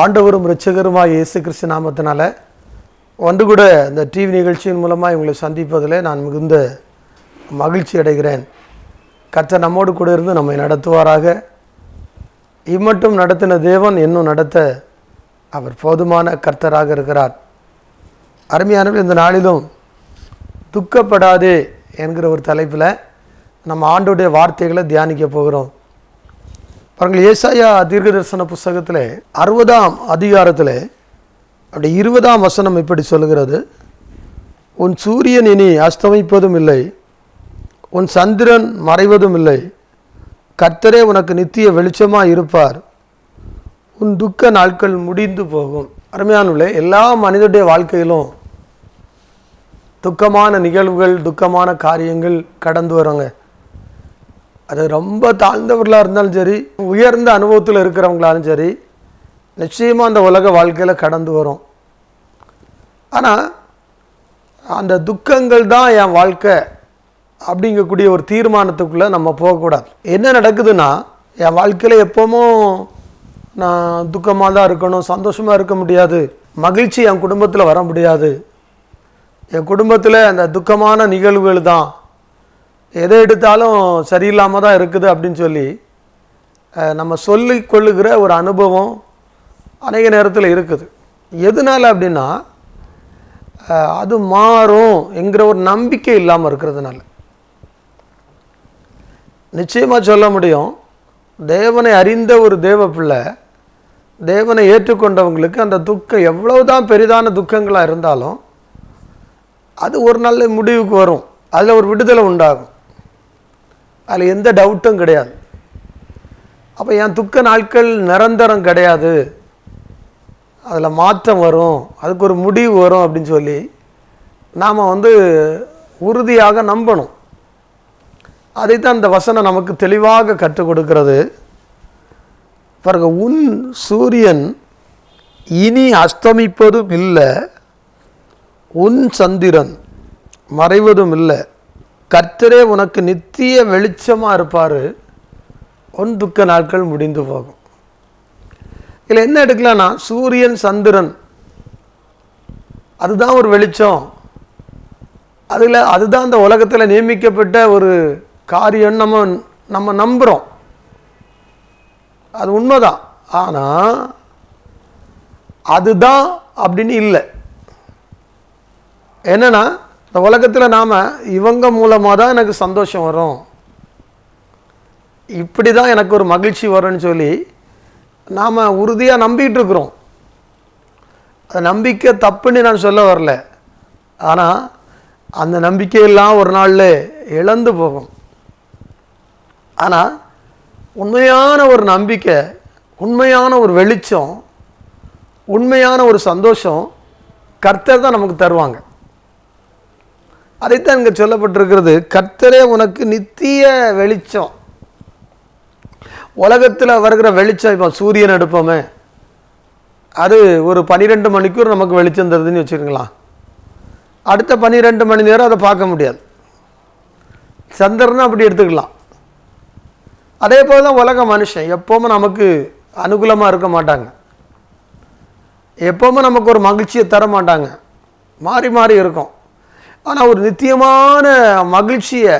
ஆண்டவரும் ரிச்சகருமாக இயேசு கிறிஸ்து நாமத்தினால ஒன்று கூட இந்த டிவி நிகழ்ச்சியின் மூலமாக இவங்களை சந்திப்பதில் நான் மிகுந்த மகிழ்ச்சி அடைகிறேன். கர்த்தர் நம்மோடு கூட இருந்து நம்மை நடத்துவாராக. இம்மட்டும் நடத்தின தேவன் இன்னும் நடத்த அவர் போதுமான கர்த்தராக இருக்கிறார். அருமையானவர் இந்த நாளிலும் துக்கப்படாதே என்கிற ஒரு தலைப்பில் நம்ம ஆண்டோடைய வார்த்தைகளை தியானிக்க போகிறோம். பாருங்கள் ஏசாயா தீர்க்கதரிசன புஸ்தகத்தில் அறுபதாம் அதிகாரத்தில் அப்படி இருபதாம் வசனம் இப்படி சொல்லுகிறது. உன் சூரியன் இனி அஸ்தமிப்பதும் இல்லை உன் சந்திரன் மறைவதும் இல்லை கர்த்தரே உனக்கு நித்திய வெளிச்சமாக இருப்பார் உன் துக்க நாட்கள் முடிந்து போகும். அருமையானுள்ளே எல்லா மனிதனுடைய வாழ்க்கையிலும் துக்கமான நிகழ்வுகள் துக்கமான காரியங்கள் கடந்து வரோங்க. அது ரொம்ப தாழ்ந்தவர்களாக இருந்தாலும் சரி உயர்ந்த அனுபவத்தில் இருக்கிறவங்களாலும் சரி நிச்சயமாக அந்த உலக வாழ்க்கையில் கடந்து வரும். ஆனால் அந்த துக்கங்கள் தான் என் வாழ்க்கை அப்படிங்கக்கூடிய ஒரு தீர்மானத்துக்குள்ளே நம்ம போகக்கூடாது என்ன நடக்குதுன்னா என் வாழ்க்கையில் எப்போவும் நான் துக்கமாக தான் இருக்கணும் சந்தோஷமாக இருக்க முடியாது மகிழ்ச்சி என் குடும்பத்தில் வர முடியாது. என் குடும்பத்தில் அந்த துக்கமான நிகழ்வுகள் தான் எதை எடுத்தாலும் சரியில்லாமல் தான் இருக்குது அப்படின்னு சொல்லி நம்ம சொல்லி கொள்ளுகிற ஒரு அனுபவம் அநேக நேரத்தில் இருக்குது. எதனால் அப்படின்னா அது மாறும் என்கிற ஒரு நம்பிக்கை இல்லாமல் இருக்கிறதுனால. நிச்சயமாக சொல்ல முடியும் தேவனை அறிந்த ஒரு தேவ பிள்ளை தேவனை ஏற்றுக்கொண்டவங்களுக்கு அந்த துக்கம் எவ்வளவுதான் பெரிதான துக்கங்களாக இருந்தாலும் அது ஒரு நல்ல முடிவுக்கு வரும். அதில் ஒரு விடுதலை உண்டாகும். அதில் எந்த டவுட்டும் கிடையாது. அப்போ என் துக்க நாட்கள் நிரந்தரம் கிடையாது. அதில் மாற்றம் வரும். அதுக்கு ஒரு முடிவு வரும் அப்படின்னு சொல்லி நாம் வந்து உறுதியாக நம்பணும். அதைத்தான் இந்த வசனம் நமக்கு தெளிவாக கற்றுக் கொடுக்கிறது. பாருங்க உன் சூரியன் இனி அஸ்தமிப்பதும் இல்லை உன் சந்திரன் மறைவதும் இல்லை. கர்த்தரே உனக்கு நித்திய வெளிச்சமாக இருப்பார். உன் துக்க நாட்கள் முடிந்து போகும். இதில் என்ன எடுக்கலாம்னா சூரியன் சந்திரன் அதுதான் ஒரு வெளிச்சம். அதில் அதுதான் அந்த உலகத்தில் நியமிக்கப்பட்ட ஒரு காரியம் நம்ம நம்ம நம்புகிறோம் அது உண்மைதான். ஆனால் அதுதான் அப்படின்னு இல்லை. என்னென்னா இந்த உலகத்தில் நாம் இவங்க மூலமாக தான் எனக்கு சந்தோஷம் வரும். இப்படி தான் எனக்கு ஒரு மகிழ்ச்சி வரும்னு சொல்லி நாம் உறுதியாக நம்பிட்டு இருக்கிறோம். அந்த நம்பிக்கை தப்புன்னு நான் சொல்ல வரல. ஆனால் அந்த நம்பிக்கையெல்லாம் ஒரு நாளில் இழந்து போகும். ஆனால் உண்மையான ஒரு நம்பிக்கை உண்மையான ஒரு வெளிச்சம் உண்மையான ஒரு சந்தோஷம் கர்த்தர் தான் நமக்கு தருவாங்க. அதைத்தான் இங்கே சொல்லப்பட்டிருக்கிறது. கர்த்தரே உனக்கு நித்திய வெளிச்சம். உலகத்தில் வருகிற வெளிச்சம் இப்போ சூரியன் எடுப்போமே. அது ஒரு பன்னிரெண்டு மணிக்கூர் நமக்கு வெளிச்சம் தருதுன்னு வச்சுக்கோங்களா அடுத்த பன்னிரெண்டு மணி நேரம் அதை பார்க்க முடியாது. சந்திரனை அப்படி எடுத்துக்கலாம். அதே போல் தான் உலக மனுஷன். எப்போவுமே நமக்கு அனுகூலமாக இருக்க மாட்டாங்க. எப்போவுமே நமக்கு ஒரு மகிழ்ச்சியை தர மாட்டாங்க. மாறி மாறி இருக்கும். ஆனால் ஒரு நித்தியமான மகிழ்ச்சியை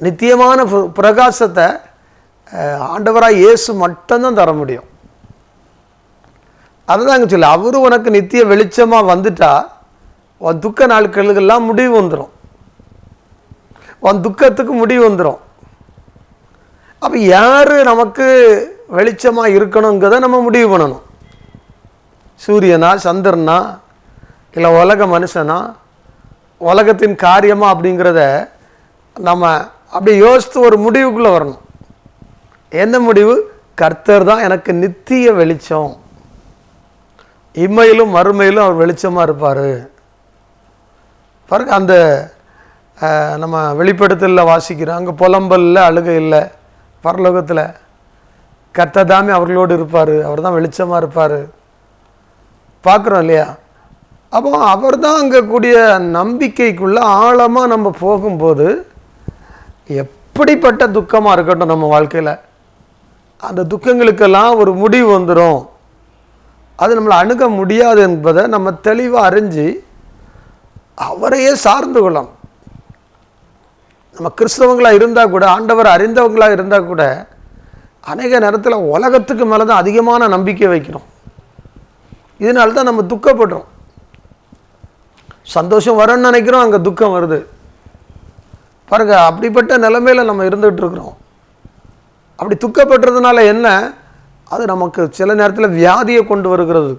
நித்தியமான பிரகாசத்தை ஆண்டவராக இயேசு மட்டும்தான் தர முடியும். அதுதான் இங்கே சொல்லு உனக்கு நித்திய வெளிச்சமாக வந்துட்டா உன் துக்க நாட்களுக்கெல்லாம் முடிவு வந்துடும் உன் துக்கத்துக்கு முடிவு வந்துடும் அப்போ யார் நமக்கு வெளிச்சமாக இருக்கணுங்கிறத நம்ம முடிவு பண்ணணும். சூரியனா சந்திரனா இல்லை உலக மனுஷனா? உலகத்தின் காரியமாக அப்படிங்கிறத நம்ம அப்படி யோசித்து ஒரு முடிவுக்குள்ளே வரணும். எந்த முடிவு? கர்த்தர் தான் எனக்கு நித்திய வெளிச்சம். இம்மையிலும் மறுமையிலும் அவர் வெளிச்சமாக இருப்பார். பாருங்க அந்த நம்ம வெளிப்படுத்தலில் வாசிக்கிறோம். அங்கே புலம்பல்ல அழுகை இல்லை. பரலோகத்தில் கர்த்தர் தாமே அவர்களோடு இருப்பார். அவர் தான் வெளிச்சமாக இருப்பார். பார்க்குறோம் இல்லையா? அப்போ அவர் தான் அங்கே கூடிய ஆழமாக நம்ம போகும்போது எப்படிப்பட்ட துக்கமாக இருக்கட்டும் நம்ம வாழ்க்கையில். அந்த துக்கங்களுக்கெல்லாம் ஒரு முடிவு வந்துடும் அது நம்மளை அணுக முடியாது என்பதை நம்ம தெளிவாக அறிஞ்சு அவரையே சார்ந்து கொள்ளலாம் நம்ம கிறிஸ்தவங்களாக இருந்தால் கூட ஆண்டவர் அறிந்தவங்களாக இருந்தால் கூட அநேக நேரத்தில் உலகத்துக்கு மேலே தான் அதிகமான நம்பிக்கை வைக்கிறோம் இதனால தான் நம்ம துக்கப்படுறோம். சந்தோஷம் வரும்னு நினைக்கிறோம் அங்கே துக்கம் வருது. பாருங்க அப்படிப்பட்ட நிலைமையில் நம்ம இருந்துகிட்டு இருக்கிறோம். அப்படி துக்கப்படுறதுனால என்ன? அது நமக்கு சில நேரத்தில் வியாதியை கொண்டு வருகிறது.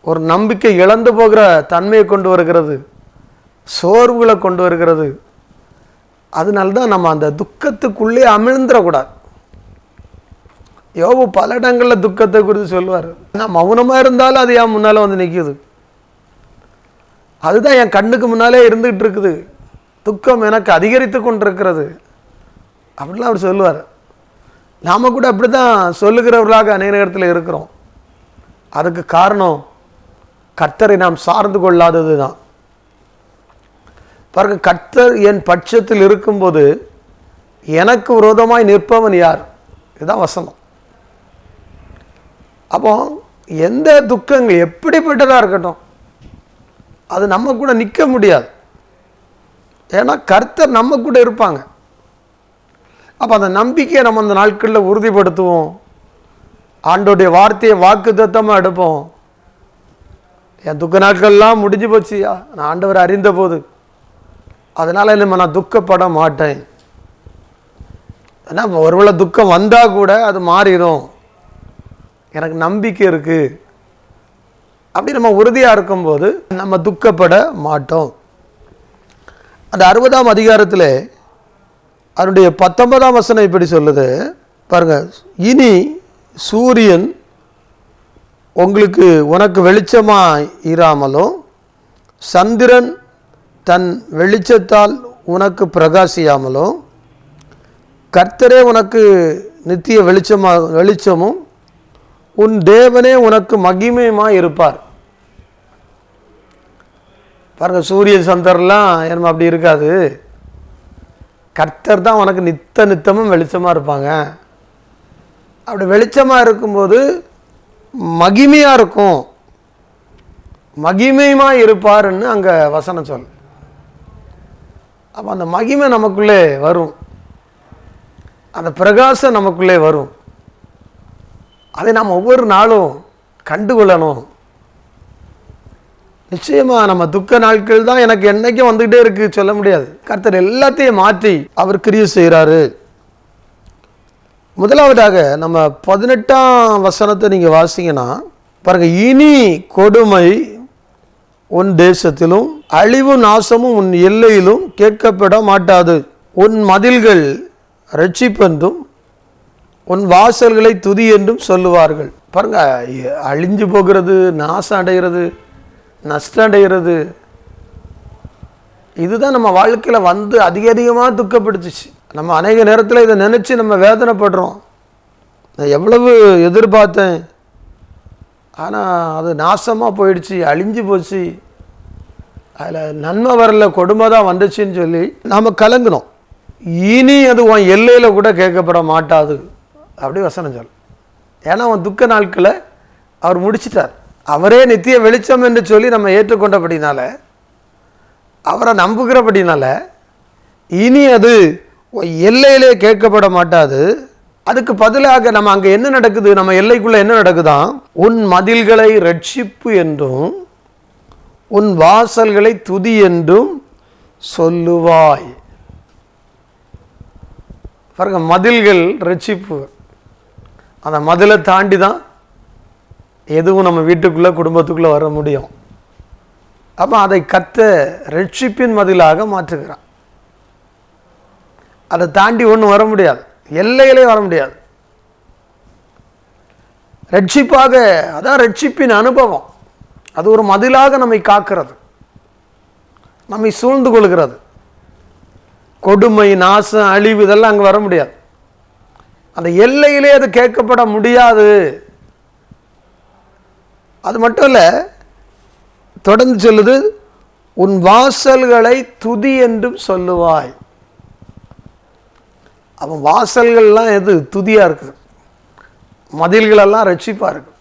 ஒரு நம்பிக்கை இழந்து போகிற தன்மையை கொண்டு வருகிறது. சோர்வுகளை கொண்டு வருகிறது. அதனால தான் நம்ம அந்த துக்கத்துக்குள்ளே அமிழ்ந்துடக்கூடாது. யோபு பல இடங்களில் துக்கத்தை குறித்து சொல்லுவார். நான் மௌனமாக இருந்தாலும் அது ஏன் முன்னால் வந்து நிற்கிது அதுதான் என் கண்ணுக்கு முன்னாலே இருந்துகிட்டு இருக்குது துக்கம் எனக்கு அதிகரித்து கொண்டிருக்கிறது. அப்படிலாம் அவர் சொல்லுவார். நாம் கூட அப்படி தான் சொல்லுகிறவர்களாக அநேக நேரத்தில் இருக்கிறோம். அதுக்கு காரணம் கர்த்தரை நாம் சார்ந்து கொள்ளாதது தான் பாருங்க கர்த்தர் என் பட்சத்தில் இருக்கும்போது எனக்கு விரோதமாய் நிற்பவன் யார்? இதுதான் வசனம். அப்போ எந்த துக்கங்கள் எப்படிப்பட்டதாக இருக்கட்டும் அது நம்ம கூட நிற்க முடியாது. ஏன்னா கர்த்தர் நம்ம கூட இருப்பாங்க. அப்போ அந்த நம்பிக்கையை நம்ம அந்த நாட்களில் உறுதிப்படுத்துவோம். ஆண்டோடைய வார்த்தையை வாக்கு தத்தமாக எடுப்போம். என் துக்க நாட்கள்லாம் முடிஞ்சு போச்சுயா நான் ஆண்டவர் அறிந்த போது. அதனால் நம்ம நான் துக்கப்பட மாட்டேன். ஏன்னா ஒருவேளை துக்கம் வந்தால் கூட அது மாறிடும். எனக்கு நம்பிக்கை இருக்குது அப்படி நம்ம உறுதியாக இருக்கும்போது நம்ம துக்கப்பட மாட்டோம். அந்த அறுபதாம் அதிகாரத்தில் அதனுடைய பத்தொன்பதாம் வசனம் இப்படி சொல்லுது. பாருங்க இனி சூரியன் உங்களுக்கு உனக்கு வெளிச்சமாக இராமலும் சந்திரன் தன் வெளிச்சத்தால் உனக்கு பிரகாசியாமலும் கர்த்தரே உனக்கு நித்திய வெளிச்சமாக வெளிச்சமும் உன் தேவனே உனக்கு மகிமயமாக இருப்பார். பாருங்க சூரிய சந்திரன்லாம் என்ன அப்படி இருக்காது. கர்த்தர் தான் உனக்கு நித்த நித்தமும் வெளிச்சமாக இருப்பாங்க. அப்படி வெளிச்சமாக இருக்கும்போது மகிமையாக இருக்கும். மகிமையுமாக இருப்பாருன்னு அங்கே வசனம் சொல் அப்போ அந்த மகிமை நமக்குள்ளே வரும். அந்த பிரகாசம் நமக்குள்ளே வரும். அதை நாம் ஒவ்வொரு நாளும் கண்டுகொள்ளணும். நிச்சயமா நம்ம துக்க நாட்கள் தான் எனக்கு என்றைக்கும் வந்துகிட்டே இருக்கு சொல்ல முடியாது. கர்த்தர் எல்லாத்தையும் மாற்றி அவர் கிரியை செய்கிறாரு. முதலாவதாக நம்ம பதினெட்டாம் வசனத்தை நீங்கள் வாசிங்கன்னா பாருங்க இனி கொடுமை உன் தேசத்திலும் அழிவு நாசமும் உன் எல்லையிலும் கேட்கப்பட மாட்டாது. உன் மதில்கள் ரட்சிப்பென்றும் உன் வாசல்களை துதி என்றும் சொல்லுவார்கள். பாருங்க அழிஞ்சு போகிறது நாசம் அடைகிறது நஷ்டம் அடைகிறது. இதுதான் நம்ம வாழ்க்கையில் வந்து அதிக அதிகமாக துக்கப்படுத்துச்சு. நம்ம அநேக நேரத்தில் இதை நினச்சி நம்ம வேதனைப்படுறோம். நான் எவ்வளவு எதிர்பார்த்தேன். ஆனால் அது நாசமாக போயிடுச்சு அழிஞ்சு போச்சு. அதில் நன்மை வரல கொடுமை தான் வந்துச்சுன்னு சொல்லி நாம் கலங்கினோம் இனி அது உன் எல்லையில் கூட கேட்கப்பட மாட்டாது. அப்படி வசனம் சொல். ஏன்னா அவன் துக்க நாட்களை அவர் முடிச்சிட்டார். அவரே நித்திய வெளிச்சம் என்று சொல்லி நம்ம ஏற்றுக்கொண்டபடினால அவரை நம்புகிறபடினால இனி அது எல்லையிலே கேட்கப்பட மாட்டாது. அதுக்கு பதிலாக நம்ம அங்கே என்ன நடக்குது? நம்ம எல்லைக்குள்ளே என்ன நடக்குதாம் உன் மதில்களை ரட்சிப்பு என்றும் உன் வாசல்களை துதி என்றும் சொல்லுவாய். பாருங்க மதில்கள் ரட்சிப்பு அந்த மதிலை தாண்டி தான் எதுவும் நம்ம வீட்டுக்குள்ளே குடும்பத்துக்குள்ளே வர முடியும். அப்போ அதை கத்த ரட்சிப்பின் மதிலாக மாற்றுகிறான் அதை தாண்டி ஒன்றும் வர முடியாது. எல்லையிலே வர முடியாது. ரட்சிப்பாக அதான் ரட்சிப்பின் அனுபவம். அது ஒரு மதிலாக நம்மை காக்கிறது. நம்மை சூழ்ந்து கொள்கிறது. கொடுமை நாசம் அழிவு இதெல்லாம் அங்கே வர முடியாது. அந்த எல்லையிலே அது கேட்கப்பட முடியாது. அது மட்டும் இல்லை தொடர்ந்து சொல்லுது உன் வாசல்களை துதி என்றும் சொல்லுவாய். அவன் வாசல்கள்லாம் எது? துதியாக இருக்குது மதில்களெல்லாம் ரட்சிப்பாக இருக்கும்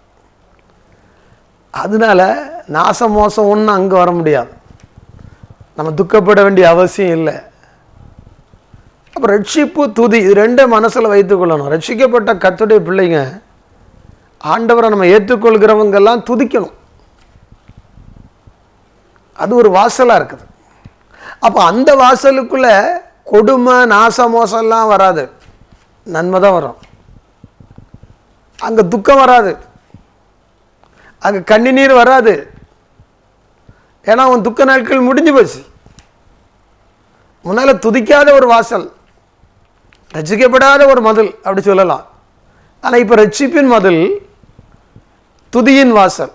அதனால நாச மோசம் ஒன்றும் அங்கே வர முடியாது. நம்ம துக்கப்பட வேண்டிய அவசியம் இல்லை. அப்போ ரட்சிப்பு துதி இது ரெண்டே மனசில் வைத்துக்கொள்ளணும் ரட்சிக்கப்பட்ட கத்துடைய பிள்ளைங்க ஆண்டவரை நம்ம ஏற்றுக்கொள்கிறவங்கெல்லாம் துதிக்கணும். அது ஒரு வாசலாக இருக்குது. அப்போ அந்த வாசலுக்குள்ள கொடுமை நாச மோசம்லாம் வராது. நன்மை தான் வரும். அங்கே துக்கம் வராது. அங்கே நீர் வராது. ஏன்னா அவன் துக்க நாட்கள் முடிஞ்சு போச்சு. முன்னால் துதிக்காத ஒரு வாசல். ரசிக்கப்படாத ஒரு மதில் அப்படி சொல்லலாம். ஆனால் இப்போ ரட்சிப்பின் மதில் துதியின் வாசல்.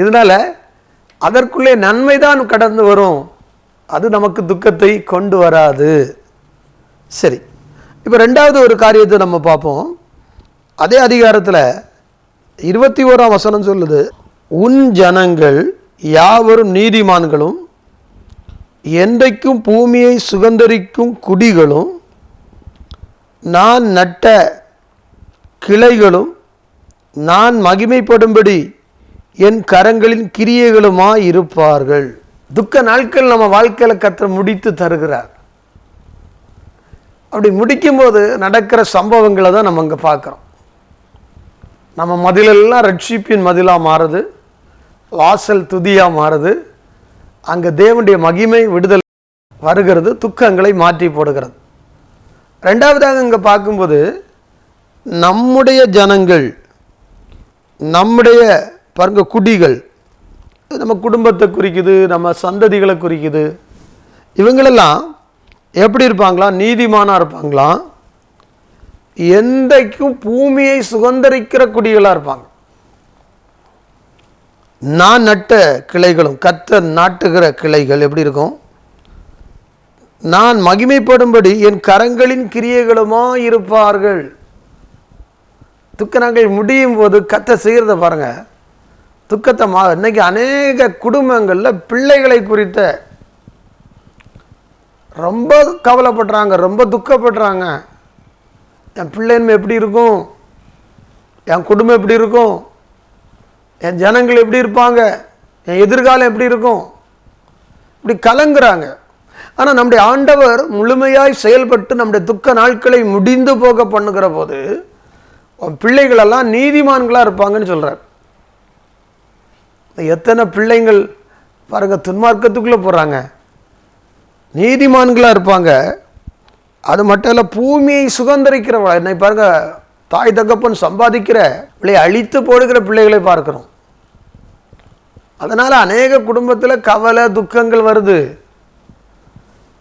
இதனால் அதற்குள்ளே நன்மை தான் கடந்து வரும். அது நமக்கு துக்கத்தை கொண்டு வராது. சரி. இப்போ ரெண்டாவது ஒரு காரியத்தை நம்ம பார்ப்போம். அதே அதிகாரத்தில் இருபத்தி ஓராம் வசனம் சொல்லுது உன் ஜனங்கள் யாவரும் நீதிமான்களும் என்றைக்கும் பூமியை சுகந்தரிக்கும் குடிகளும் நான் நட்ட கிளைகளும் நான் மகிமைப்படும்படி என் கரங்களின் கிரியைகளுமாய் இருப்பார்கள் துக்க நாட்கள் நம்ம வாழ்க்கையில் கத்த முடித்து தருகிறார். அப்படி முடிக்கும்போது நடக்கிற சம்பவங்களை தான் நம்ம இங்கே பார்க்குறோம். நம்ம மதிலெல்லாம் ரட்சிப்பின் மதிலாக மாறுது. வாசல் துதியாக மாறுது. அங்கே தேவனுடைய மகிமை விடுதலை வருகிறது துக்கங்களை மாற்றி போடுகிறது. ரெண்டாவதாக இங்கே பார்க்கும்போது நம்முடைய ஜனங்கள் நம்முடைய பாருங்க குடிகள் நம்ம குடும்பத்தை குறிக்குது நம்ம சந்ததிகளை குறிக்குது இவங்களெல்லாம் எப்படி இருப்பாங்களா? நீதிமானாக இருப்பாங்களா? எந்தைக்கும் பூமியை சுதந்திரிக்கிற குடிகளாக இருப்பாங்க. நான் நட்ட கிளைகளும் கத்தர் நாட்டுகிற கிளைகள் எப்படி இருக்கும்? நான் மகிமைப்படும்படி என் கரங்களின் கிரியைகளுமா இருப்பார்கள். துக்கநாங்கள் முடியும் போது கத்த செய்கிறத பாருங்க. துக்கத்தை மா இன்னைக்கு அநேக குடும்பங்களில் பிள்ளைகளை குறித்த ரொம்ப கவலைப்படுறாங்க ரொம்ப துக்கப்படுறாங்க. என் பிள்ளைன்மை எப்படி இருக்கும்? என் குடும்பம் எப்படி இருக்கும்? என் ஜனங்கள் எப்படி இருப்பாங்க? என் எதிர்காலம் எப்படி இருக்கும்? இப்படி கலங்குறாங்க. ஆனால் நம்முடைய ஆண்டவர் முழுமையாய் செயல்பட்டு நம்முடைய துக்க நாட்களை முடிந்து போக பண்ணுகிற போது பிள்ளைகளெல்லாம் நீதிமான்களாக இருப்பாங்கன்னு சொல்கிறார் எத்தனை பிள்ளைங்கள் பாருங்கள் துன்மார்க்கத்துக்குள்ளே போகிறாங்க நீதிமான்களாக இருப்பாங்க. அது மட்டும் இல்லை பூமியை சுதந்திரிக்கிறவளா என்னை பாருங்க தாய் தகப்பன் சம்பாதிக்கிற பிள்ளை அழித்து போடுகிற பிள்ளைகளை பார்க்கிறோம். அதனால் அநேக குடும்பத்தில் கவலை துக்கங்கள் வருது.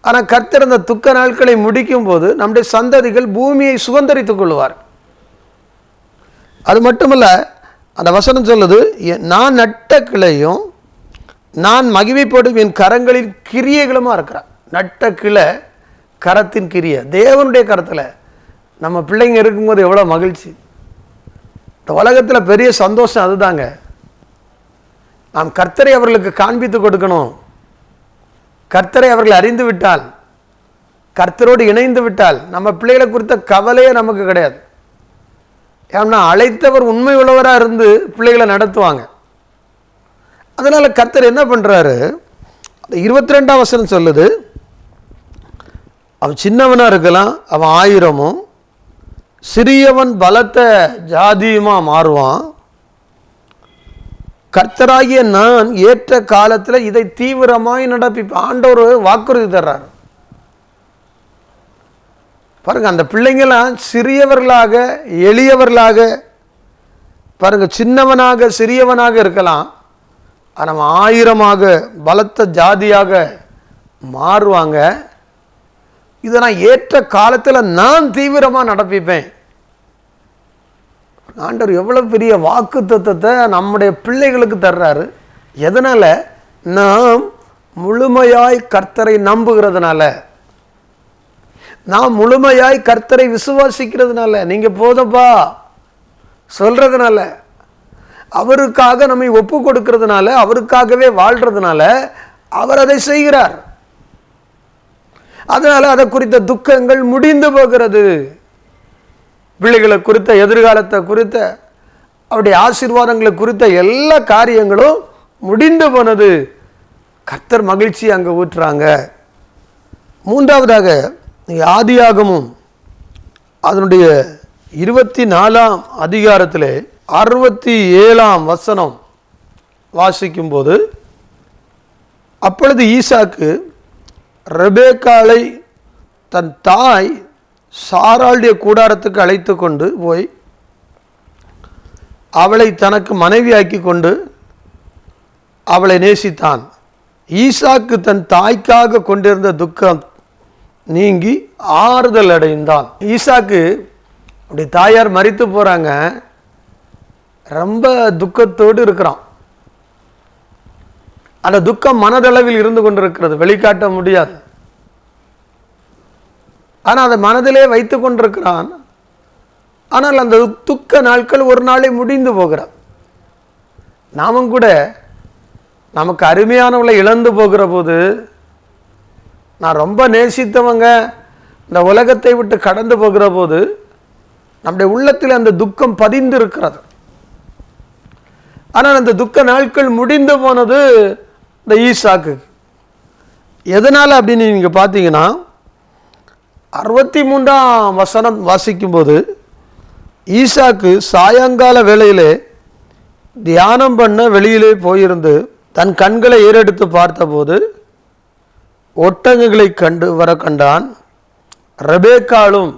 ஆனால் கர்த்தர் அந்த துக்க நாட்களை முடிக்கும் போது நம்முடைய சந்ததிகள் பூமியை சுதந்திரித்துக் கொள்வார். அது மட்டுமல்ல அந்த வசனம் சொல்லுது நான் நட்ட கிளையும் நான் மகிமைப்படும் என் கரங்களின் கிரியைகளுமா இருக்கிறார். நட்ட கிளை கரத்தின் கிரியை. தேவனுடைய கரத்தில் நம்ம பிள்ளைங்க இருக்கும்போது எவ்வளோ மகிழ்ச்சி. இந்த உலகத்தில் பெரிய சந்தோஷம் அதுதாங்க. நாம் கர்த்தரை அவர்களுக்கு காண்பித்து கொடுக்கணும். கர்த்தரை அவர்கள் அறிந்து விட்டால் கர்த்தரோடு இணைந்து விட்டால் நம்ம பிள்ளைகளை குறித்த கவலையே நமக்கு கிடையாது. ஏன்னா அழைத்தவர் உண்மை உள்ளவராக இருந்து பிள்ளைகளை நடத்துவாங்க. அதனால் கர்த்தர் என்ன பண்ணுறாரு இருபத்தி ரெண்டாம் வசனம் சொல்லுது அவன் சின்னவனாக இருக்கலாம் அவன் ஆயிரமும் சிறியவன் பலத்த ஜாதியுமாக மாறுவான். கர்த்தராகிய நான் ஏற்ற காலத்தில் இதை தீவிரமாய் நடப்பிப்பேன் ஆண்டவர் வாக்குறுதி தர்றார். பாருங்க அந்த பிள்ளைங்களாம் சிறியவர்களாக எளியவர்களாக பாருங்க சின்னவனாக சிறியவனாக இருக்கலாம். ஆனால் ஆயிரமாக பலத்த ஜாதியாக மாறுவாங்க. இதை நான் ஏற்ற காலத்தில் நான் தீவிரமாக நடப்பிப்பேன். ஆண்டவர் எவ்வளோ பெரிய வாக்கு தத்துவத்தை நம்முடைய பிள்ளைகளுக்கு தர்றாரு. எதனால்? நாம் முழுமையாய் கர்த்தரை நம்புகிறதுனால. நாம் முழுமையாய் கர்த்தரை விசுவாசிக்கிறதுனால. நீங்கள் போதப்பா சொல்கிறதுனால அவருக்காக நம்மை ஒப்பு கொடுக்கறதுனால அவருக்காகவே வாழ்கிறதுனால அவர் அதை செய்கிறார். அதனால் அதை குறித்த துக்கங்கள் முடிந்து போகிறது. பிள்ளைகளை குறித்த எதிர்காலத்தை குறித்த அவருடைய ஆசீர்வாதங்களை குறித்த எல்லா காரியங்களும் முடிந்து போனது. கர்த்தர் மகிழ்ச்சி அங்கே ஊற்றுறாங்க. மூன்றாவதாக ஆதியாகமும் அதனுடைய இருபத்தி நாலாம் அதிகாரத்தில் அறுபத்தி ஏழாம் வசனம் வாசிக்கும்போது அப்பொழுது ஈசாக்கு ரெபேக்காளை தன் தாய் சாராளுடைய கூடாரத்துக்கு அழைத்து கொண்டு போய் அவளை தனக்கு மனைவியாக்கி கொண்டு அவளை நேசித்தான். ஈசாக்கு தன் தாய்க்காக கொண்டிருந்த துக்கம் நீங்கி ஆறுதல் அடைந்தான். ஈசாக்கு அப்படி தாயார் மறித்து போகிறாங்க ரொம்ப துக்கத்தோடு இருக்கிறான். அந்த துக்கம் மனதளவில் இருந்து கொண்டிருக்கிறது. வெளிக்காட்ட முடியாது. ஆனால் அதை மனதிலே வைத்து கொண்டிருக்கிறான். ஆனால் அந்த துக்க நாட்கள் ஒரு நாளை முடிந்து போகிறான் நாமும் கூட நமக்கு அருமையானவளை இழந்து போகிற போது நான் ரொம்ப நேசித்தவங்க இந்த உலகத்தை விட்டு கடந்து போகிற போது நம்முடைய உள்ளத்தில் அந்த துக்கம் பதிந்து இருக்கிறது ஆனால் அந்த துக்க நாட்கள் முடிந்து போனது இந்த ஈசாக்கு எதனால் அப்படின்னு நீங்கள் பார்த்தீங்கன்னா அறுபத்தி மூன்றாம் வசனம் வாசிக்கும்போது ஈசாக்கு சாயங்கால வேளையிலே தியானம் பண்ண வெளியிலே போயிருந்து தன் கண்களை ஏறெடுத்து பார்த்தபோது ஒட்டகங்களை கண்டு வர கண்டான். ரெபேக்காலும்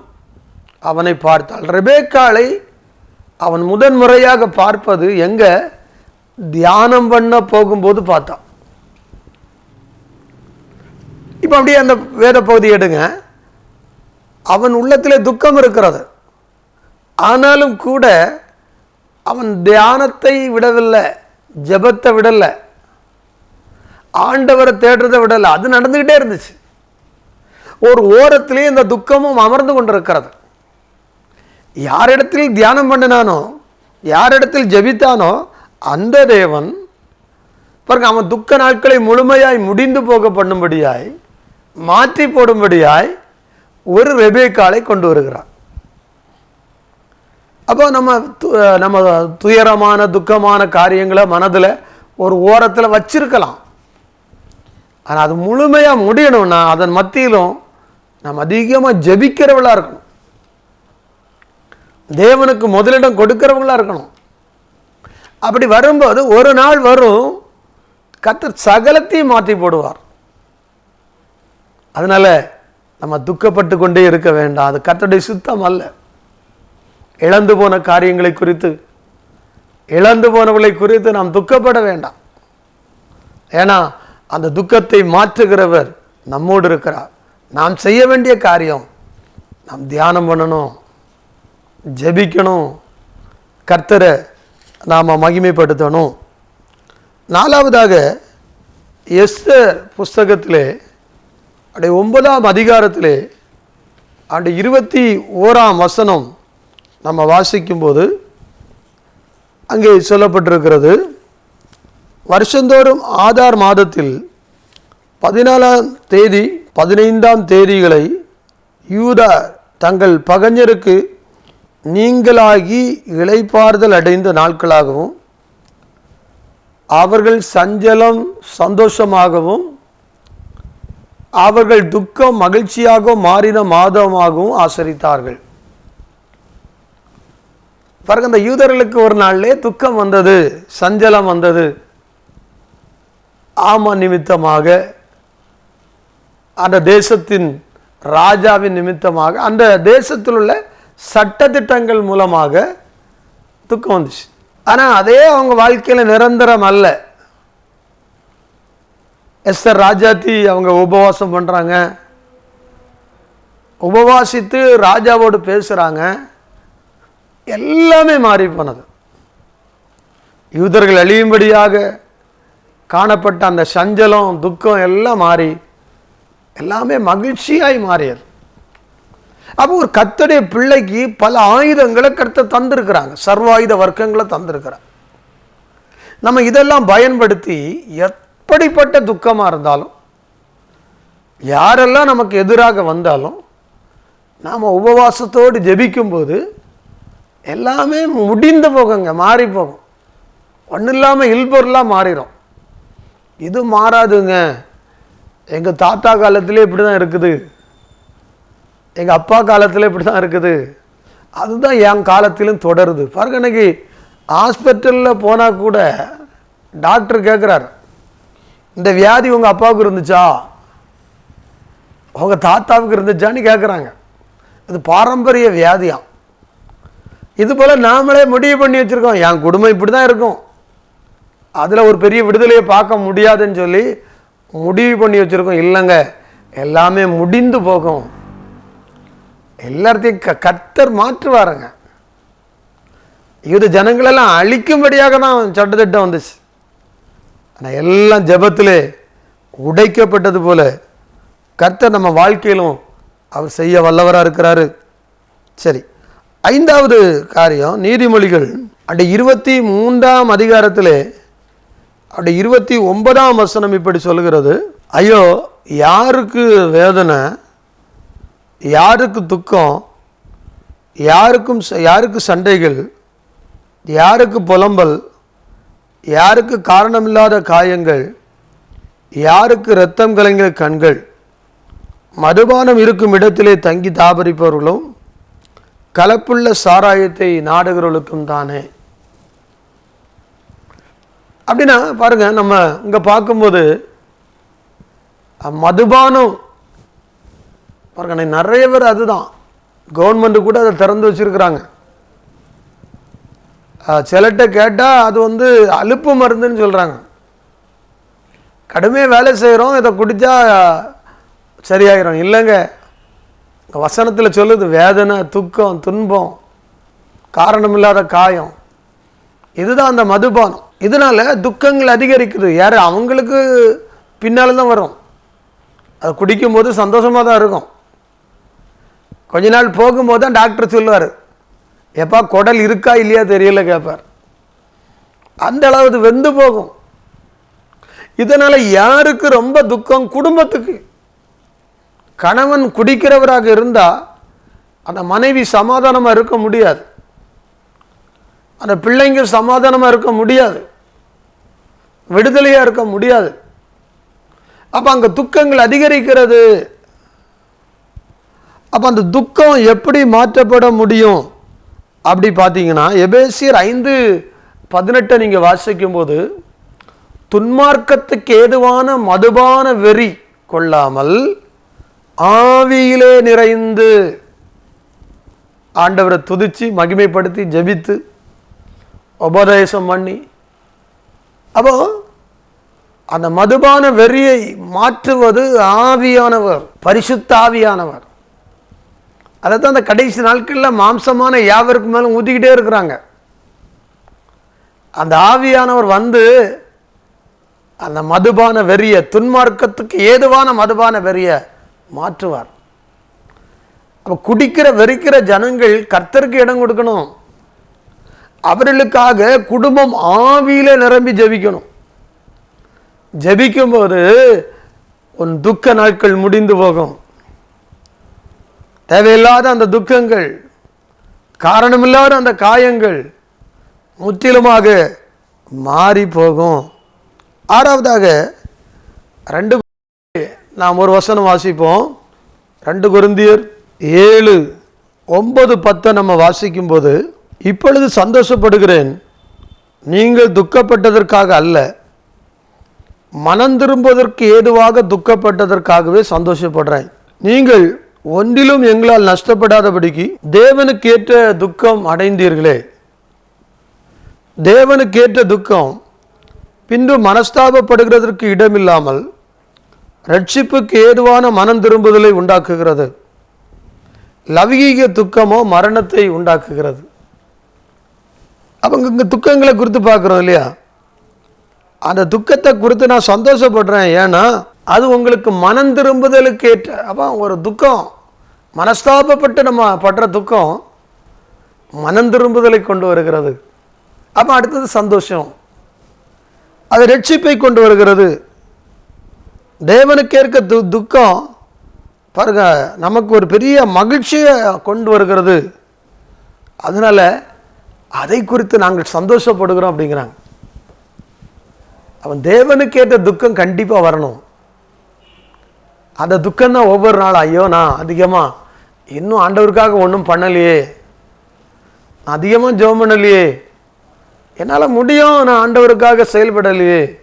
அவனை பார்த்தாள். ரெபேக்காளை அவன் முதன் முறையாக பார்ப்பது எங்க? தியானம் பண்ண போகும்போது பார்த்தான். இப்போ அப்படியே அந்த வேத பகுதி எடுங்க. அவன் உள்ளத்திலே துக்கம் இருக்கிறது. ஆனாலும் கூட அவன் தியானத்தை விடவில்லை ஜெபத்தை விடலை ஆண்டவரை தேடுறதை விடலை. அது நடந்துக்கிட்டே இருந்துச்சு. ஒரு ஓரத்திலே இந்த துக்கமும் அமர்ந்து கொண்டிருக்கிறது. யாரிடத்தில் தியானம் பண்ணினானோ யாரிடத்தில் ஜெபித்தானோ அந்த தேவன் பாருங்க அவன் துக்க நாட்களை முழுமையாய் முடிந்து போக பண்ணும்படியாய் மாற்றி போடும்படியாய் ஒரு ரெபேக்காலை கொண்டு வருகிறார் அப்போ நம்ம து- நம்ம துயரமான துக்கமான காரியங்களை மனதில் ஒரு ஓரத்தில் வச்சிருக்கலாம். ஆனால் அது முழுமையாக முடியணும்னா அதன் மத்தியிலும் நம்ம அதிகமாக ஜபிக்கிறவளாக இருக்கணும். தேவனுக்கு முதலிடம் கொடுக்கிறவங்களாக இருக்கணும். அப்படி வரும்போது ஒரு நாள் வரும் கத்தர் சகலத்தையும் மாற்றி போடுவார். அதனால நம்ம துக்கப்பட்டு கொண்டே இருக்க வேண்டாம். அது கர்த்தருடைய சுத்தம் அல்ல. இழந்து போன காரியங்களை குறித்து இழந்து போனவர்களை குறித்து நாம் துக்கப்பட வேண்டாம். ஏன்னா அந்த துக்கத்தை மாற்றுகிறவர் நம்மோடு இருக்கிறார். நாம் செய்ய வேண்டிய காரியம் நாம் தியானம் பண்ணணும் ஜெபிக்கணும் கர்த்தரை நாம் மகிமைப்படுத்தணும். நாலாவதாக எஸ்தர் புஸ்தகத்திலே அப்படி ஒன்பதாம் அதிகாரத்திலே அந்த இருபத்தி ஓராம் வசனம் நம்ம வாசிக்கும்போது அங்கே சொல்லப்பட்டிருக்கிறது வருஷந்தோறும் ஆதார் மாதத்தில் பதினாலாம் தேதி பதினைந்தாம் தேதிகளை யூதா தங்கள் பகஞ்சருக்கு நீங்களாகி இளைப்பாறுதல் அடைந்த நாட்களாகவும் அவர்கள் சஞ்சலம் சந்தோஷமாகவும் அவர்கள் துக்கம் மகிழ்ச்சியாக மாறின மாதமாகவும் ஆசரித்தார்கள். பாருங்க இந்த யூதர்களுக்கு ஒரு நாள்லே துக்கம் வந்தது சஞ்சலம் வந்தது. ஆமா நிமித்தமாக அந்த தேசத்தின் ராஜாவின் நிமித்தமாக அந்த தேசத்தில் உள்ள சட்டத்திட்டங்கள் மூலமாக துக்கம் வந்துச்சு. ஆனால் அதே அவங்க வாழ்க்கையில் நிரந்தரம் அல்ல. எஸ்ஆர் ராஜாத்தி அவங்க உபவாசம் பண்ணுறாங்க உபவாசித்து ராஜாவோடு பேசுகிறாங்க எல்லாமே மாறி போனது. யூதர்கள் அழியும்படியாக காணப்பட்ட அந்த சஞ்சலம் துக்கம் எல்லாம் மாறி எல்லாமே மகிழ்ச்சியாய் மாறியது. அப்போ ஒரு கத்தடைய பிள்ளைக்கு பல ஆயுதங்களை கருத்தை தந்திருக்கிறாங்க. சர்வாயுத வர்க்கங்களை தந்திருக்கிறாங்க நம்ம இதெல்லாம் பயன்படுத்தி எத் எப்படிப்பட்ட துக்கமாக இருந்தாலும் யாரெல்லாம் நமக்கு எதிராக வந்தாலும் நாம் உபவாசத்தோடு ஜெபிக்கும்போது எல்லாமே முடிந்து போகுங்க மாறி போகும். ஒன்றும் இல்லாமல் இல்பொருளாக மாறிடும் இது மாறாதுங்க. எங்கள் தாத்தா காலத்திலே இப்படி தான் இருக்குது. எங்கள் அப்பா காலத்தில் இப்படி தான் இருக்குது. அதுதான் என் காலத்திலும் தொடருது. பாருங்க இன்னைக்கு ஹாஸ்பிட்டலில் போனால் கூட டாக்டர் கேட்குறாரு இந்த வியாதி உங்கள் அப்பாவுக்கு இருந்துச்சா? உங்கள் தாத்தாவுக்கு இருந்துச்சான்னு கேட்குறாங்க இது பாரம்பரிய வியாதியாம் இது போல் நாமளே முடிவு பண்ணி வச்சுருக்கோம். என் குடும்பம் இப்படி தான் இருக்கும். அதில் ஒரு பெரிய விடுதலையை பார்க்க முடியாதுன்னு சொல்லி முடிவு பண்ணி வச்சுருக்கோம். இல்லைங்க எல்லாமே முடிந்து போகும். எல்லாத்தையும் க கத்தர் மாற்றுவாருங்க. இது ஜனங்களெல்லாம் அழிக்கும்படியாக தான் சட்டத்திட்டம் வந்துச்சு. ஆனால் எல்லாம் ஜபத்திலே உடைக்கப்பட்டது போல கர்த்தர் நம்ம வாழ்க்கையிலும் அவர் செய்ய வல்லவராக இருக்கிறாரு. சரி ஐந்தாவது காரியம் நீதிமொழிகள். அப்படி இருபத்தி மூன்றாம் அதிகாரத்தில் அப்படி இருபத்தி ஒன்பதாம் வசனம் இப்படி சொல்கிறது ஐயோ யாருக்கு வேதனை? யாருக்கு துக்கம்? யாருக்கும் ச- யாருக்கு சண்டைகள்? யாருக்கு புலம்பல்? யாருக்கு காரணமில்லாத காயங்கள் யாருக்கு இரத்தம் கலைஞ கண்கள் மதுபானம் இருக்கும் இடத்திலே தங்கி தாபரிப்பவர்களும் கலப்புள்ள சாராயத்தை நாடுகிறவர்களுக்கும் தானே. அப்படின்னா பாருங்க நம்ம இங்க பார்க்கும்போது மதுபானம் பாருங்க நிறைய பேர் அதுதான். கவர்மெண்ட் கூட அதை திறந்து வச்சிருக்கிறாங்க. சிலட்ட கேட்டால் அது வந்து அலுப்பு மருந்துன்னு சொல்கிறாங்க கடுமையாக வேலை செய்கிறோம் இதை குடித்தா சரியாயிரும். இல்லைங்க. வசனத்தில் சொல்லுது வேதனை துக்கம் துன்பம் காரணமில்லாத காயம். இதுதான் அந்த மதுபானம். இதனால் துக்கங்கள் அதிகரிக்குது. யார்? அவங்களுக்கு பின்னால் தான் வரும். அதை குடிக்கும்போது சந்தோஷமாக தான் இருக்கும். கொஞ்ச நாள் போகும்போது தான் டாக்டர் சொல்லுவார் எப்பா குடல் இருக்கா இல்லையா தெரியல கேட்பார் அந்த அளவு இது வெந்து போகும். இதனால் யாருக்கு ரொம்ப துக்கம்? குடும்பத்துக்கு. கணவன் குடிக்கிறவராக இருந்தால் அந்த மனைவி சமாதானமாக இருக்க முடியாது. அந்த பிள்ளைங்க சமாதானமாக இருக்க முடியாது. விடுதலையாக இருக்க முடியாது. அப்போ அங்கே துக்கங்கள் அதிகரிக்கிறது. அப்போ அந்த துக்கம் எப்படி மாற்றப்பட முடியும்? அப்படி பார்த்தீங்கன்னா எபேசியர் ஐந்து பதினெட்டை நீங்கள் வாசிக்கும் போது துன்மார்க்கத்துக்கு ஏதுவான மதுபான வெறி கொள்ளாமல் ஆவியிலே நிறைந்து ஆண்டவரை துதிச்சு மகிமைப்படுத்தி ஜெபித்து உபதேசம் பண்ணி அப்போ அந்த மதுபான வெறியை மாற்றுவது ஆவியானவர் பரிசுத்த ஆவியானவர். அதைத்தான் அந்த கடைசி நாட்களில் மாம்சமான யாவருக்கு மேலும் ஊற்றிக்கிட்டே இருக்கிறாங்க. அந்த ஆவியானவர் வந்து அந்த மதுபான வெறிய துன்மார்க்கத்துக்கு ஏதுவான மதுபான வெறிய மாற்றுவார். அப்போ குடிக்கிற வெறிக்கிற ஜனங்கள் கர்த்தருக்கு இடம் கொடுக்கணும். அவர்களுக்காக குடும்பம் ஆவியில் நிரம்பி ஜெபிக்கணும். ஜெபிக்கும்போது உன் துக்க நாட்கள் முடிந்து போகும். தேவையில்லாத அந்த துக்கங்கள் காரணமில்லாத அந்த காயங்கள் முற்றிலுமாக மாறி போகும். ஆறாவதாக ரெண்டு நாம் ஒரு வசனம் வாசிப்போம். ரெண்டு குருந்தியர் ஏழு ஒன்பது பத்தை நம்ம வாசிக்கும்போது இப்பொழுது சந்தோஷப்படுகிறேன். நீங்கள் துக்கப்பட்டதற்காக அல்ல. மனம் திரும்புவதற்கு ஏதுவாக துக்கப்பட்டதற்காகவே சந்தோஷப்படுறேன். நீங்கள் ஒன்றிலும் எங்களால் நஷ்டப்படாதபடிக்கு தேவனுக்கேற்ற துக்கம் அடைந்தீர்களே. தேவனுக்கேற்ற துக்கம் பின்பு மனஸ்தாபப்படுகிறதற்கு இடமில்லாமல் ரட்சிப்புக்கு ஏதுவான மனம் திரும்புதலை உண்டாக்குகிறது. லௌகீக துக்கமோ மரணத்தை உண்டாக்குகிறது. அவங்க இங்கே துக்கங்களை குறித்து பார்க்குறோம் இல்லையா? அந்த துக்கத்தை குறித்து நான் சந்தோஷப்படுறேன். ஏன்னா அது உங்களுக்கு மனம் திரும்புதலுக்கு ஏற்ற அப்போ ஒரு துக்கம் மனஸ்தாபப்பட்டு நம்ம படுற துக்கம் மனம் திரும்புதலை கொண்டு வருகிறது. அப்போ அடுத்தது சந்தோஷம். அது ரட்சிப்பை கொண்டு வருகிறது. தேவனுக்கேற்க து துக்கம் பாருங்க நமக்கு ஒரு பெரிய மகிழ்ச்சியை கொண்டு வருகிறது. அதனால அதை குறித்து நாங்கள் சந்தோஷப்படுகிறோம் அப்படிங்கிறாங்க. அவன் தேவனுக்கு ஏற்ற துக்கம் கண்டிப்பாக வரணும். அந்த துக்கம் தான் ஒவ்வொரு நாளும் ஐயோ நான் அதிகமாக இன்னும் ஆண்டவருக்காக ஒன்றும் பண்ணலையே. நான் அதிகமாக ஜெபம் பண்ணலையே. என்னால் முடியும் நான் ஆண்டவருக்காக செயல்படலையே.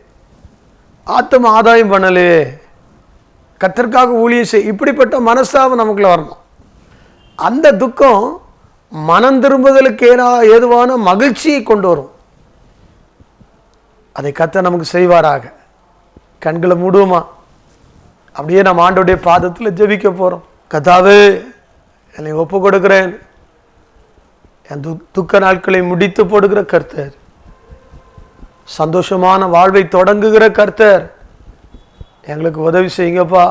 ஆத்தம ஆதாயம் பண்ணலையே. கத்திற்காக ஊழியம் செய். இப்படிப்பட்ட மனஸ்தாபம் நமக்குள்ள வரணும். அந்த துக்கம் மனம் திரும்புதலுக்கு ஏனா ஏதுவான மகிழ்ச்சியை கொண்டு வரும். அதை கத்த நமக்கு செய்வாராக. கண்களை மூடுவோமா? அப்படியே நம்ம ஆண்டோடைய பாதத்தில் ஜெபிக்க போகிறோம் கதாவே என்னை ஒப்பு கொடுக்குறேன் என் து துக்க நாட்களை முடித்து போடுகிற கர்த்தர். சந்தோஷமான வாழ்வை தொடங்குகிற கர்த்தர். எங்களுக்கு உதவி செய்யுங்கப்பா.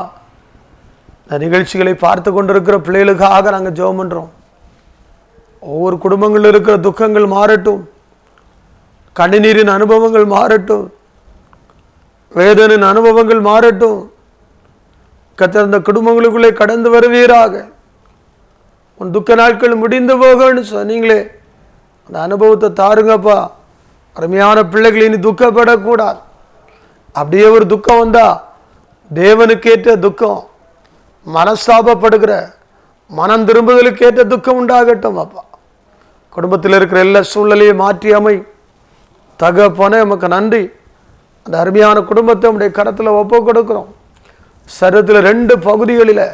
இந்த நிகழ்ச்சிகளை பார்த்து கொண்டிருக்கிற பிள்ளைகளுக்காக நாங்கள் ஜெபம் பண்ணுறோம் ஒவ்வொரு குடும்பங்களில் இருக்கிற துக்கங்கள் மாறட்டும். கணிநீரின் அனுபவங்கள் மாறட்டும். வேதனின் அனுபவங்கள் மாறட்டும். கத்தர் அந்த குடும்பங்களுக்குள்ளே கடந்து வருவீராக. உன் துக்க நாட்கள் முடிந்து போகன்னு சொன்னீங்களே அந்த அனுபவத்தை தாருங்கப்பா. அருமையான பிள்ளைகள் இனி துக்கப்படக்கூடாது. அப்படியே ஒரு துக்கம் வந்தா தேவனுக்கேற்ற துக்கம் மனஸ்தாபப்படுகிற மனம் திரும்புதலுக்கேற்ற துக்கம் உண்டாகட்டும் அப்பா குடும்பத்தில் இருக்கிற எல்லா சூழ்நிலையும் மாற்றி அமை. தகப்பனே நமக்கு நன்றி. அந்த அருமையான குடும்பத்தை நம்முடைய கரத்தில் ஒப்பு கொடுக்குறோம். சரத்தில் ரெண்டு பகுதிகளில்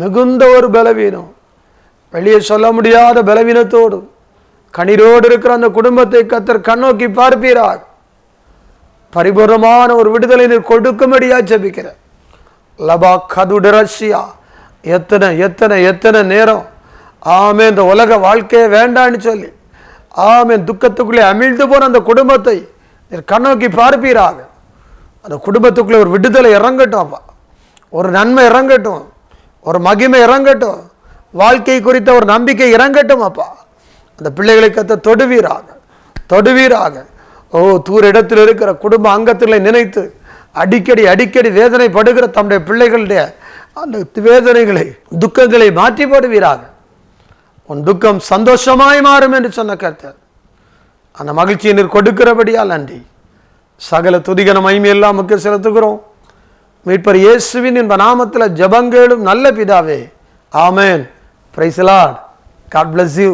மிகுந்த ஒரு பலவீனம். வெளியே சொல்ல முடியாத பலவீனத்தோடு கண்ணீரோடு இருக்கிற அந்த குடும்பத்தை கத்தர் கண்ணோக்கி பார்ப்பீராக. பரிபூர்ணமான ஒரு விடுதலை நீர் கொடுக்கும்படியா ஜபிக்கிற லபா கதுடு ரஷ்யா. எத்தனை எத்தனை எத்தனை நேரம்? ஆமே இந்த உலக வாழ்க்கையே வேண்டான்னு சொல்லி. ஆமே துக்கத்துக்குள்ளே அமிழ்ந்து போன அந்த குடும்பத்தை நீர் கண்ணோக்கி பார்ப்பீராக. அந்த குடும்பத்துக்குள்ளே ஒரு விடுதலை இறங்கட்டும் அப்பா. ஒரு நன்மை இறங்கட்டும். ஒரு மகிமை இறங்கட்டும். வாழ்க்கை குறித்த ஒரு நம்பிக்கை இறங்கட்டும் அப்பா. அந்த பிள்ளைகளுக்கு கத்த தொடுவீராக. தொடுவீராக. ஓ தூர இடத்தில் இருக்கிற குடும்ப அங்கத்திலே நினைத்து அடிக்கடி அடிக்கடி வேதனைப்படுகிற தம்முடைய பிள்ளைகளுடைய அந்த வேதனைகளை துக்கங்களை மாற்றி போடுவீராக உன் துக்கம் சந்தோஷமாய் மாறும் என்று சொன்ன கர்த்தர். அந்த மகிழ்ச்சியை நீர் கொடுக்கிறபடியால் நன்றி. சகல துதிகன மகிமையெல்லாம் முக்கிய செலுத்துகிறோம். மீட்பர் இயேசுவின் என்ப நாமத்தில் ஜபங்கேளும் நல்ல பிதாவே. ஆமேன். Praise the Lord God bless you